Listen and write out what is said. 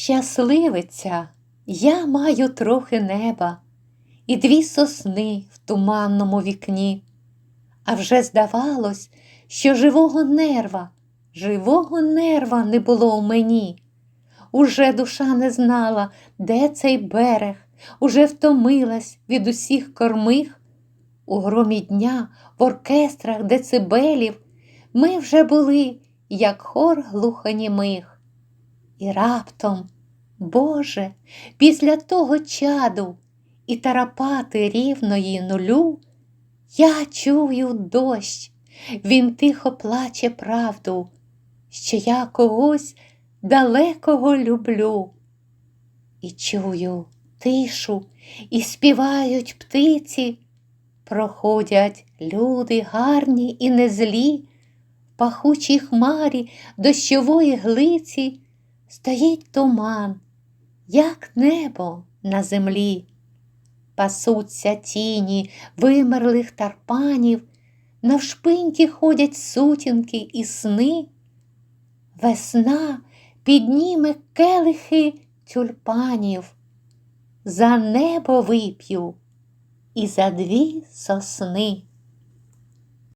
Щасливиця, я маю трохи неба і дві сосни в туманному вікні. А вже здавалось, що живого нерва, живого нерва не було в мені. Уже душа не знала, де цей берег, уже втомилась від усіх кормих. У громі дня, в оркестрах децибелів ми вже були, як хор глухонімих. І раптом, Боже, після того чаду і тарапати рівної нулю, я чую дощ, він тихо плаче правду, що я когось далекого люблю. І чую тишу, і співають птиці, проходять люди гарні і незлі, в пахучій хмарі дощової глиці стоїть туман, як небо на землі. Пасуться тіні вимерлих тарпанів, навшпиньки ходять сутінки і сни. Весна підніме келихи тюльпанів, за небо вип'ю і за дві сосни.